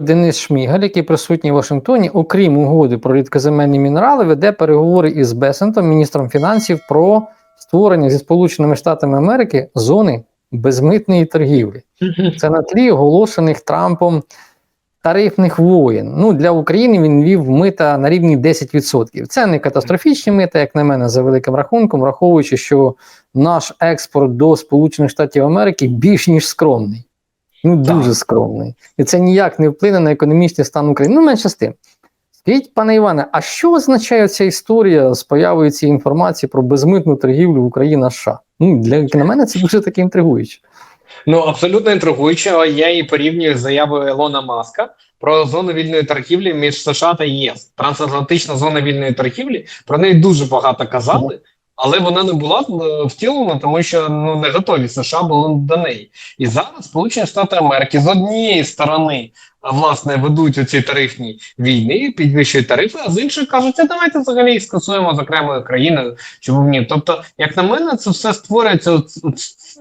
Денис Шмігаль, який присутній в Вашингтоні, окрім угоди про рідкоземельні мінерали, веде переговори із Бесентом, міністром фінансів, про створення зі Сполученими Штатами Америки зони безмитної торгівлі. Це на тлі оголошених Трампом тарифних воєн. Ну для України він ввів мита на рівні 10%. Це не катастрофічні мита, як на мене, за великим рахунком, враховуючи, що наш експорт до Сполучених Штатів Америки більш ніж скромний. Ну, дуже скромний. І це ніяк не вплине на економічний стан України. Ну, менше з тим. Скажіть, пане Іване, а що означає ця історія з появою цієї інформації про безмитну торгівлю Україна США? Ну, для на мене це дуже таки інтригуюче. Ну абсолютно інтригуюче. Я її порівнюю з заявою Елона Маска про зону вільної торгівлі між США та ЄС. Трансатлантична зона вільної торгівлі. Про неї дуже багато казали. Але вона не була е, втілена, тому що ну не готові США були до неї. І зараз Сполучені Штати Америки з однієї сторони власне ведуть оці тарифні війни, підвищують тарифи, а з іншої кажуть, а давайте взагалі їх скасуємо з окремою країною. Чому ні? Тобто, як на мене, це все створюється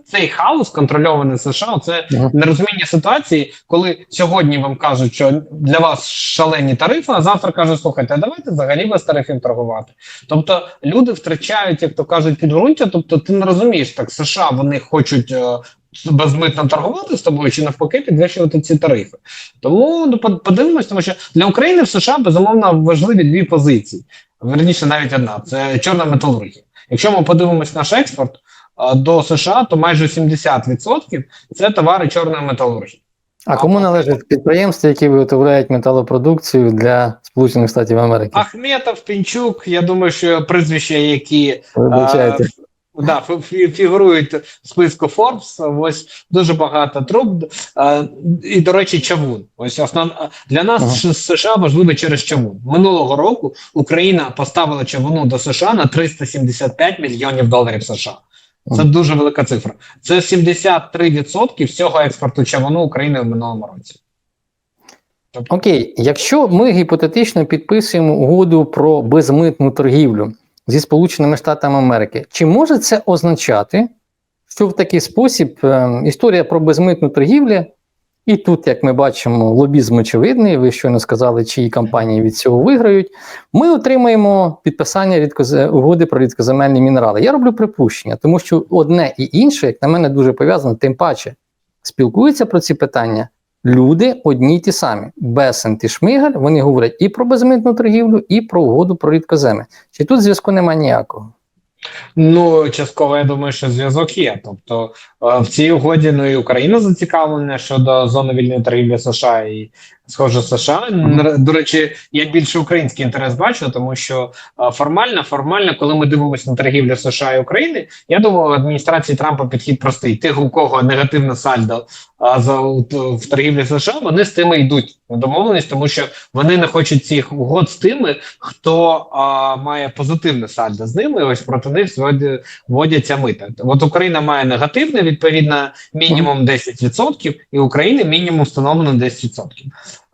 цей хаос контрольований США. Це нерозуміння ситуації, коли сьогодні вам кажуть, що для вас шалені тарифи, а завтра кажуть, слухайте, а давайте взагалі без тарифів торгувати. Тобто люди втрачають, як то кажуть, підґрунтя. Тобто, ти не розумієш, так США вони хочуть. Безмитно торгувати з тобою чи навпаки підвищувати ці тарифи. Тому ну, по- подивимось, тому що для України в США безумовно важливі дві позиції. Верніше, навіть одна це чорна металургія. Якщо ми подивимось наш експорт до США, то майже 70% це товари чорної металургії. А кому належать підприємства, які виготовляють металопродукцію для Сполучених Штатів Америки? Ахметов, Пінчук, я думаю, що прізвища, які Вибачайте. Да, фі- фі- фігурують в списку Forbes, ось дуже багато труб. І, до речі, чавун. Ось основ... для нас Ага. США важливо через чавун. Минулого року Україна поставила чавуну до США на 375 мільйонів доларів США. Це Ага. дуже велика цифра. Це 73% всього експорту чавуну України в минулому році. Тобто, Окей, якщо ми гіпотетично підписуємо угоду про безмитну торгівлю зі Сполученими Штатами Америки, чи може це означати, що в такий спосіб е, історія про безмитну торгівлю, і тут, як ми бачимо, лобізм очевидний, ви щойно сказали, чиї компанії від цього виграють, ми отримаємо підписання рідкозе- угоди про рідкоземельні мінерали. Я роблю припущення, тому що одне і інше, як на мене, дуже пов'язано, тим паче спілкуються про ці питання люди одні й ті самі. Бесент і Шмигаль вони говорять і про безмитну торгівлю, і про угоду про рідкоземи. Чи тут зв'язку немає ніякого? Ну, частково я думаю, що зв'язок є. Тобто е, в цій угоді ну і Україна зацікавлена щодо зони вільної торгівлі США і схоже США. До речі, я більше український інтерес бачу, тому що формально, формально, коли ми дивимося на торгівлю США і України, я думаю, у адміністрації Трампа підхід простий. Тих, у кого негативне сальдо за в торгівлі США, вони з тими йдуть на домовленість, тому що вони не хочуть цих угод з тими, хто а, має позитивне сальдо з ними. Ось проти них вводяться мита. От Україна має негативне, відповідно, мінімум 10%, і України мінімум встановлено 10%.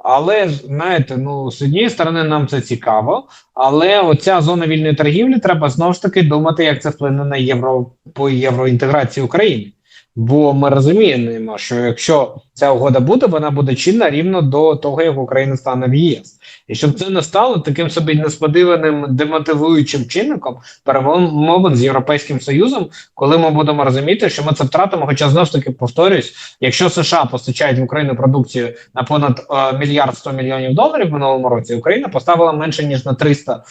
Але ж знаєте, ну з однієї сторони нам це цікаво, але оця зона вільної торгівлі треба знову ж таки думати, як це вплине на євро по євроінтеграції України. Бо ми розуміємо, що якщо ця угода буде, вона буде чинна рівно до того, як Україна стане в ЄС. І щоб це не стало таким собі несподіваним демотивуючим чинником перемовин з Європейським Союзом, коли ми будемо розуміти, що ми це втратимо. Хоча знову ж таки повторюсь, якщо США постачають в Україну продукцію на понад е, мільярд сто мільйонів доларів в минулому році, Україна поставила менше ніж на 300 е,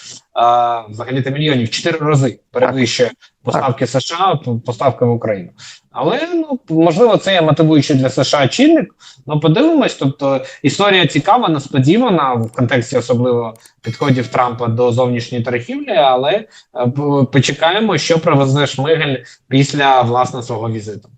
взагалі мільйонів, чотири рази перевищує поставки США поставки в Україну. Але ну можливо, це є мотивуючий для США чинник. Ну подивимось. Тобто історія цікава, несподівана в контексті особливо підходів Трампа до зовнішньої торгівлі. Але е, почекаємо, що привезе Шмигель після власне свого візиту.